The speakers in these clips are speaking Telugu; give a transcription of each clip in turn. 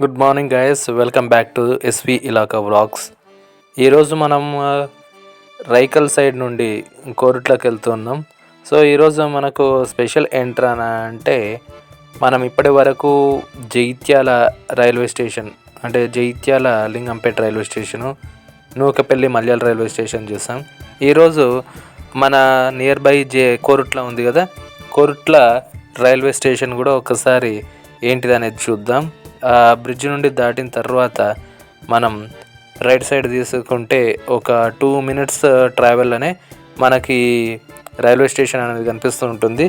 Good morning guys welcome back to SV ఇలాకా vlogs ఈరోజు మనం రైకల్ సైడ్ నుండి కోరుట్లోకి వెళ్తున్నాం సో ఈరోజు మనకు స్పెషల్ ఎంట్రా అంటే మనం ఇప్పటి వరకు జైత్యాల రైల్వే స్టేషన్ అంటే Jaityala Lingampet railway station Nukapalli Malyala railway station చూసాం. ఈరోజు మన నియర్ బై జే కోరుట్ల ఉంది కదా? కోరుట్ల రైల్వే స్టేషన్ కూడా ఒకసారి ఏంటిది అనేది చూద్దాం. ఆ బ్రిడ్జ్ నుండి దాటిన తర్వాత మనం రైట్ సైడ్ తీసుకుంటే ఒక టూ మినిట్స్ ట్రావెల్లోనే మనకి రైల్వే స్టేషన్ అనేది కనిపిస్తూ ఉంటుంది.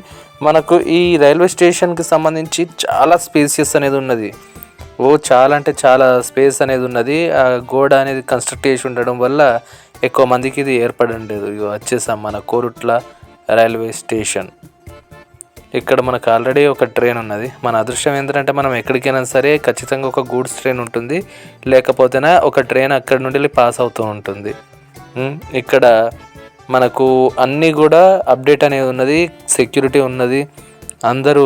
మనకు ఈ రైల్వే స్టేషన్కి సంబంధించి చాలా స్పేసియస్ అనేది ఉన్నది. ఓ చాలా అంటే చాలా స్పేస్ అనేది ఉన్నది. ఆ గోడ అనేది కన్స్ట్రక్ట్ చేసి ఉండడం వల్ల ఎక్కువ మందికి ఇది ఏర్పడలేదు ఉండేది వచ్చేసాం మన కోరుట్ల రైల్వే స్టేషన్. ఇక్కడ మనకు ఆల్రెడీ ఒక ట్రైన్ ఉన్నది. మన అదృష్టం ఏంటంటే మనం ఎక్కడికైనా సరే ఖచ్చితంగా ఒక గూడ్స్ ట్రైన్ ఉంటుంది. లేకపోతేనే ఒక ట్రైన్ అక్కడి నుండి వెళ్ళి పాస్ అవుతూ ఉంటుంది. ఇక్కడ మనకు అన్నీ కూడా అప్డేట్ అనేది ఉన్నది. సెక్యూరిటీ ఉన్నది. అందరూ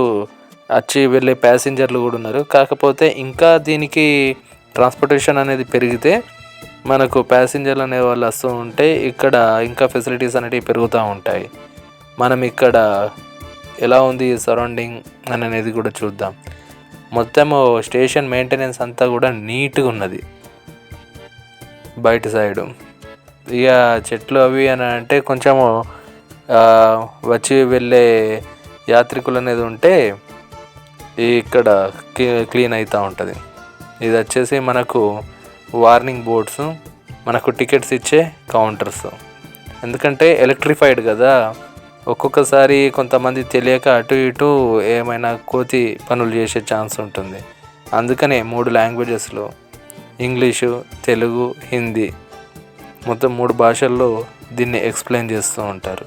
వచ్చి వెళ్ళే ప్యాసింజర్లు కూడా ఉన్నారు. కాకపోతే ఇంకా దీనికి ట్రాన్స్పోర్టేషన్ అనేది పెరిగితే మనకు ప్యాసింజర్లు అనే వాళ్ళు వస్తూ ఉంటే ఇక్కడ ఇంకా ఫెసిలిటీస్ అనేవి పెరుగుతూ ఉంటాయి. మనం ఇక్కడ ఎలా ఉంది సరౌండింగ్ అని అనేది కూడా చూద్దాం. మొత్తము స్టేషన్ మెయింటెనెన్స్ అంతా కూడా నీట్గా ఉన్నది. బయట సైడు ఇక చెట్లు అవి అని అంటే కొంచెము వచ్చి వెళ్ళే యాత్రికులు అనేది ఉంటే ఇక్కడ క్లీన్ అవుతూ ఉంటుంది. ఇది వచ్చేసి మనకు వార్నింగ్ బోర్డ్స్ మనకు టికెట్స్ ఇచ్చే కౌంటర్స్ ఎందుకంటే ఎలక్ట్రిఫైడ్ కదా. ఒక్కొక్కసారి కొంతమంది తెలియక అటు ఇటు ఏమైనా కోతి పనులు చేసే ఛాన్స్ ఉంటుంది. అందుకనే మూడు లాంగ్వేజెస్లో ఇంగ్లీషు తెలుగు హిందీ మొత్తం మూడు భాషల్లో దీన్ని ఎక్స్ప్లెయిన్ చేస్తూ ఉంటారు.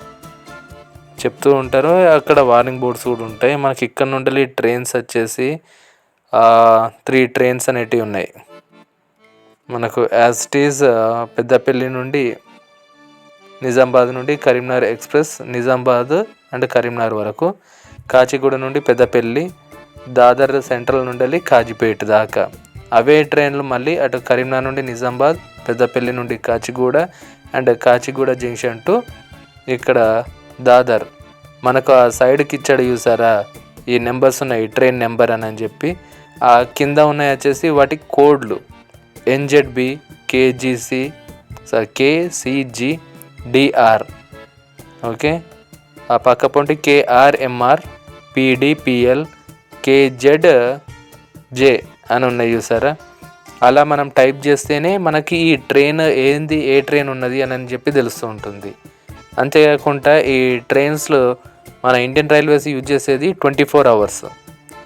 చెప్తూ ఉంటారు. అక్కడ వార్నింగ్ బోర్డ్స్ కూడా ఉంటాయి. మనకి ఇక్కడ నుండి ట్రైన్స్ వచ్చేసి త్రీ ట్రైన్స్ అనేటివి ఉన్నాయి. మనకు యాజ్ ఇట్ ఈజ్ పెద్దపల్లి నుండి నిజామాబాద్ నుండి కరీంనగర్ ఎక్స్ప్రెస్ నిజామాబాద్ అండ్ కరీంనగర్ వరకు. కాచిగూడ నుండి పెద్దపల్లి దాదర్ సెంట్రల్ నుండి వెళ్ళి కాజిపేట దాకా. అవే ట్రైన్లు మళ్ళీ అటు కరీంనగర్ నుండి నిజామాబాద్ పెద్దపల్లి నుండి Kacheguda and Kacheguda junction to ఇక్కడ దాదర్. మనకు ఆ సైడ్కి ఇచ్చాడు చూసారా? ఈ నెంబర్స్ ఉన్నాయి ట్రైన్ నెంబర్ అని అని చెప్పి. ఆ కింద ఉన్నాయి వచ్చేసి వాటి కోడ్లు. NZB KGC KCG DR okay ఆ పక్క పొంటి కేఆర్ఎంఆర్ పీడిపిఎల్ కేజెడ్ జే అని ఉన్నాయి చూసారా? అలా మనం టైప్ చేస్తేనే మనకి ఈ ట్రైన్ ఏంది ఏ ట్రైన్ ఉన్నది అని అని చెప్పి తెలుస్తూ ఉంటుంది. అంతేకాకుండా ఈ ట్రైన్స్లో మన ఇండియన్ రైల్వేస్ యూజ్ చేసేది ట్వంటీ ఫోర్ అవర్స్.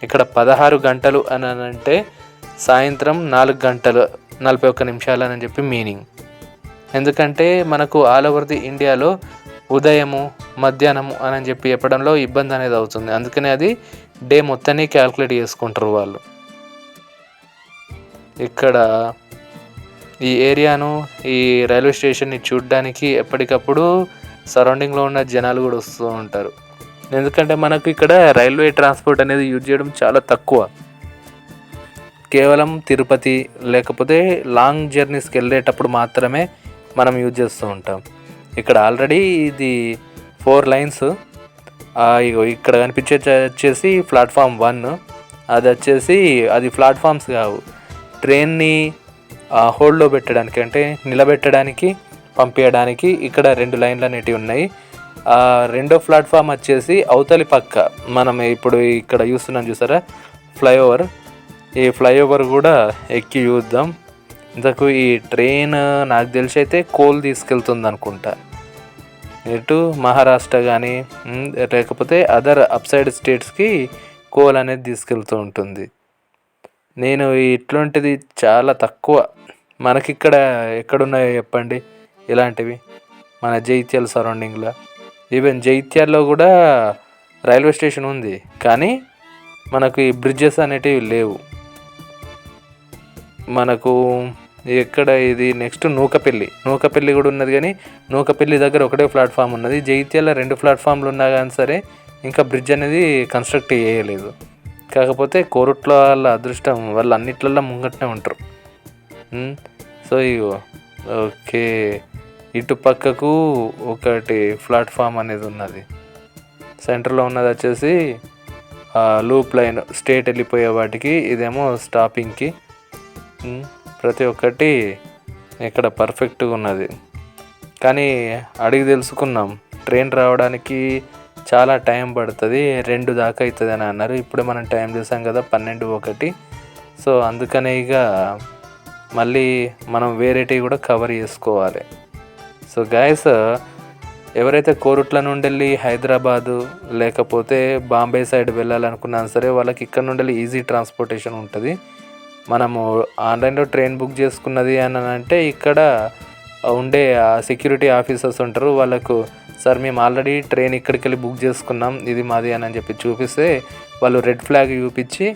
ఇక్కడ పదహారు గంటలు అని అని అంటే సాయంత్రం నాలుగు గంటలు నలభై ఒక్క నిమిషాలు అని చెప్పి మీనింగ్. ఎందుకంటే మనకు ఆల్ ఓవర్ ది ఇండియాలో ఉదయము మధ్యాహ్నము అని చెప్పి చెప్పడంలో ఇబ్బంది అనేది అవుతుంది. అందుకనే అది డే మొత్తాన్ని క్యాల్కులేట్ చేసుకుంటారు వాళ్ళు. ఇక్కడ ఈ ఏరియాను ఈ రైల్వే స్టేషన్ని చూడడానికి ఎప్పటికప్పుడు సరౌండింగ్లో ఉన్న జనాలు కూడా వస్తూ ఉంటారు. ఎందుకంటే మనకు ఇక్కడ రైల్వే ట్రాన్స్పోర్ట్ అనేది యూజ్ చేయడం చాలా తక్కువ. కేవలం తిరుపతి లేకపోతే లాంగ్ జర్నీస్కి వెళ్ళేటప్పుడు మాత్రమే మనం యూజ్ చేస్తూ ఉంటాం. ఇక్కడ ఆల్రెడీ ఇది ఫోర్ లైన్స్. ఇక్కడ కనిపించే వచ్చేసి ప్లాట్ఫామ్ వన్. అది వచ్చేసి అది ప్లాట్ఫామ్స్ కావు. ట్రైన్ని హోల్డ్లో పెట్టడానికి అంటే నిలబెట్టడానికి పంపించడానికి ఇక్కడ రెండు లైన్లు అనేటివి ఉన్నాయి. ఆ రెండో ప్లాట్ఫామ్ వచ్చేసి అవతలి పక్క. మనం ఇప్పుడు ఇక్కడ చూస్తున్నాం చూసారా? ఫ్లైఓవర్. ఈ ఫ్లైఓవర్ కూడా ఎక్కి చూద్దాం. ఇంతకు ఈ ట్రైన్ నాకు తెలిసి అయితే కోల్ తీసుకెళ్తుంది అనుకుంటా. ఇటు మహారాష్ట్ర కానీ లేకపోతే అదర్ అప్ సైడ్ స్టేట్స్కి కోల్ అనేది తీసుకెళ్తూ ఉంటుంది. నేను ఇట్లాంటిది చాలా తక్కువ. మనకిక్కడ ఎక్కడున్నాయో చెప్పండి. ఇలాంటివి. మన జైత్యాల సరౌండింగ్లో ఈవెన్ జైత్యాల్లో కూడా రైల్వే స్టేషన్ ఉంది. కానీ మనకు ఈ బ్రిడ్జెస్ అనేటివి లేవు. మనకు ఎక్కడ ఇది? నెక్స్ట్ నూకపల్లి. నూకపల్లి కూడా ఉన్నది కానీ నూకపల్లి దగ్గర ఒకటే ప్లాట్ఫామ్ ఉన్నది. జైత్యాల రెండు ప్లాట్ఫామ్లు ఉన్నా కానీ సరే ఇంకా బ్రిడ్జ్ అనేది కన్స్ట్రక్ట్ చేయలేదు. కాకపోతే కోరుట్ల వాళ్ళ అదృష్టం వాళ్ళు అన్నిట్లల్లో ముంగట్నే ఉంటారు. సో ఇగో ఓకే. ఇటు పక్కకు ఒకటి ప్లాట్ఫామ్ అనేది ఉన్నది. సెంటర్లో ఉన్నది వచ్చేసి లూప్ లైన్ స్టేట్ వెళ్ళిపోయే వాటికి ఇదేమో స్టాపింగ్కి ప్రతి ఒక్కటి ఇక్కడ పర్ఫెక్ట్గా ఉన్నది. కానీ అడిగి తెలుసుకున్నాం ట్రైన్ రావడానికి చాలా టైం పడుతుంది. రెండు దాకా అవుతుంది అని అన్నారు. ఇప్పుడు మనం టైం చూసాం కదా పన్నెండు ఒకటి. సో అందుకనే ఇక మళ్ళీ మనం వేరేటివి కూడా కవర్ చేసుకోవాలి. సో గాయస్ ఎవరైతే కోరుట్ల నుండి వెళ్ళి హైదరాబాదు లేకపోతే బాంబే సైడ్ వెళ్ళాలనుకున్నా సరే వాళ్ళకి ఇక్కడ నుండి వెళ్ళి ఈజీ ట్రాన్స్పోర్టేషన్ ఉంటుంది. మనము ఆన్లైన్లో ట్రైన్ బుక్ చేసుకున్నది అని అంటే ఇక్కడ ఉండే ఆ సెక్యూరిటీ ఆఫీసర్స్ ఉంటారు. వాళ్ళకు సార్ మేము ఆల్రెడీ ట్రైన్ ఇక్కడికి వెళ్ళి బుక్ చేసుకున్నాం. ఇది మాది అని చెప్పి చూపిస్తే వాళ్ళు రెడ్ ఫ్లాగ్ చూపించి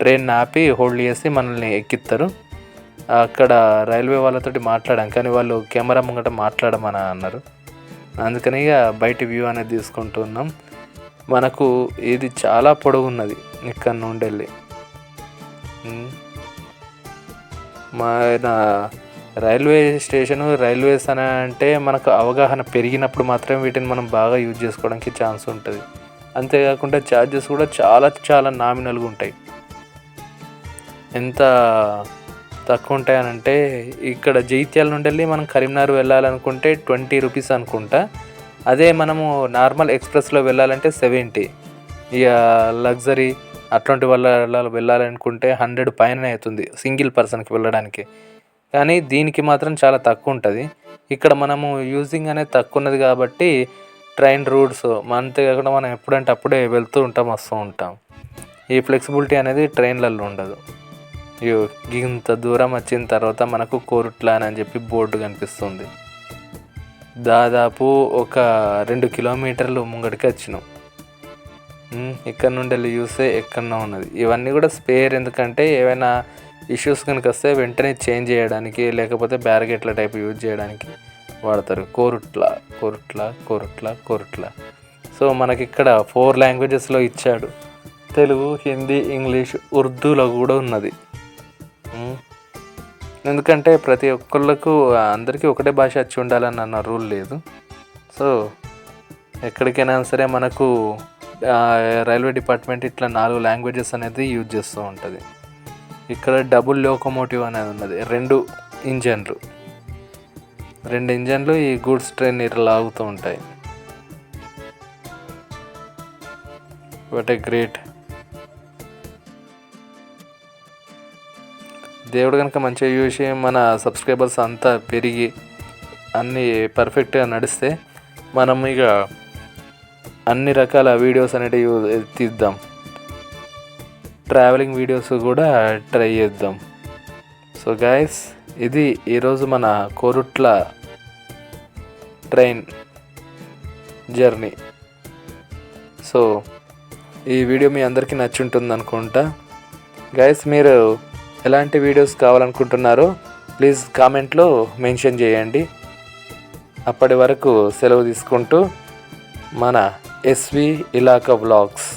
ట్రైన్ ఆపి హోల్డ్ చేసి మనల్ని ఎక్కిస్తారు అక్కడ రైల్వే వాళ్ళతోటి మాట్లాడాం కానీ వాళ్ళు కెమెరా ముంగట మాట్లాడమని అన్నారు. అందుకని ఇక బయట వ్యూ అనేది తీసుకుంటున్నాం మనకు ఇది చాలా పొడవున్నది ఇక్కడ నుండి వెళ్ళి మన రైల్వే స్టేషన్ రైల్వేస్ అని అంటే మనకు అవగాహన పెరిగినప్పుడు మాత్రమే వీటిని మనం బాగా యూజ్ చేసుకోవడానికి ఛాన్స్ ఉంటుంది. అంతేకాకుండా ఛార్జెస్ కూడా చాలా చాలా నామినల్గా ఉంటాయి. ఎంత తక్కువ ఉంటాయనంటే ఇక్కడ జైత్యాల నుండి వెళ్ళి మనం కరీంనగర్ వెళ్ళాలనుకుంటే ట్వంటీ రూపీస్ అనుకుంటా. అదే మనము నార్మల్ ఎక్స్ప్రెస్లో వెళ్ళాలంటే సెవెంటీ. ఇక లగ్జరీ అట్లాంటి వాళ్ళ వెళ్ళాలనుకుంటే హండ్రెడ్ పైన అవుతుంది సింగిల్ పర్సన్కి వెళ్ళడానికి. కానీ దీనికి మాత్రం చాలా తక్కువ ఉంటుంది. ఇక్కడ మనము యూజింగ్ అనేది తక్కువ ఉన్నది కాబట్టి ట్రైన్ రూట్స్ అంతేకాకుండా మనం ఎప్పుడంటే అప్పుడే వెళ్తూ ఉంటాం వస్తూ ఉంటాం. ఈ ఫ్లెక్సిబిలిటీ అనేది ట్రైన్లలో ఉండదు. ఇగో ఇంత దూరం వచ్చిన తర్వాత మనకు కోరుట్ల అని చెప్పి బోర్డు కనిపిస్తుంది. దాదాపు ఒక రెండు కిలోమీటర్లు ముంగడికి వచ్చినాం. ఇక్కడ నుండి వెళ్ళి చూస్తే ఎక్కడో ఉన్నది. ఇవన్నీ కూడా స్పేర్ ఎందుకంటే ఏవైనా ఇష్యూస్ కనుక వస్తే వెంటనే చేంజ్ చేయడానికి లేకపోతే బ్యారిగేట్ల టైప్ యూజ్ చేయడానికి వాడతారు. కోరుట్ల కోరుట్ల కోరుట్ల కోరుట్ల. సో మనకి ఇక్కడ ఫోర్ లాంగ్వేజెస్లో ఇచ్చాడు. తెలుగు హిందీ ఇంగ్లీష్ ఉర్దూలో కూడా ఉన్నది. ఎందుకంటే ప్రతి ఒక్కళ్ళకు అందరికీ ఒకటే భాష వచ్చి ఉండాలని అన్న రూల్ లేదు. సో ఎక్కడికైనా సరే మనకు రైల్వే డిపార్ట్మెంట్ ఇట్లా నాలుగు లాంగ్వేజెస్ అనేది యూజ్ చేస్తూ ఉంటుంది. ఇక్కడ డబుల్ లోకోమోటివ్ అనేది ఉన్నది. రెండు ఇంజన్లు. రెండు ఇంజన్లు ఈ గూడ్స్ ట్రైన్ ఇట్లా లాగుతూ ఉంటాయి. వాట్ ఏ గ్రేట్ దేవుడు కనుక మంచిగా చూసి మన సబ్స్క్రైబర్స్ అంతా పెరిగి అన్నీ పర్ఫెక్ట్గా నడిస్తే మనం ఇక అన్ని రకాల వీడియోస్ అనేటివి తీద్దాం. ట్రావెలింగ్ వీడియోస్ కూడా ట్రై చేద్దాం. సో గాయస్ ఇది ఈరోజు మన కోరుట్ల ట్రైన్ జర్నీ. సో ఈ వీడియో మీ అందరికీ నచ్చుంటుంది అనుకుంటా. గైస్ మీరు ఎలాంటి వీడియోస్ కావాలనుకుంటున్నారో ప్లీజ్ కామెంట్లో మెన్షన్ చేయండి. అప్పటి వరకు సెలవు తీసుకుంటూ మన ఎస్వి ఇలాకా వ్లాగ్స్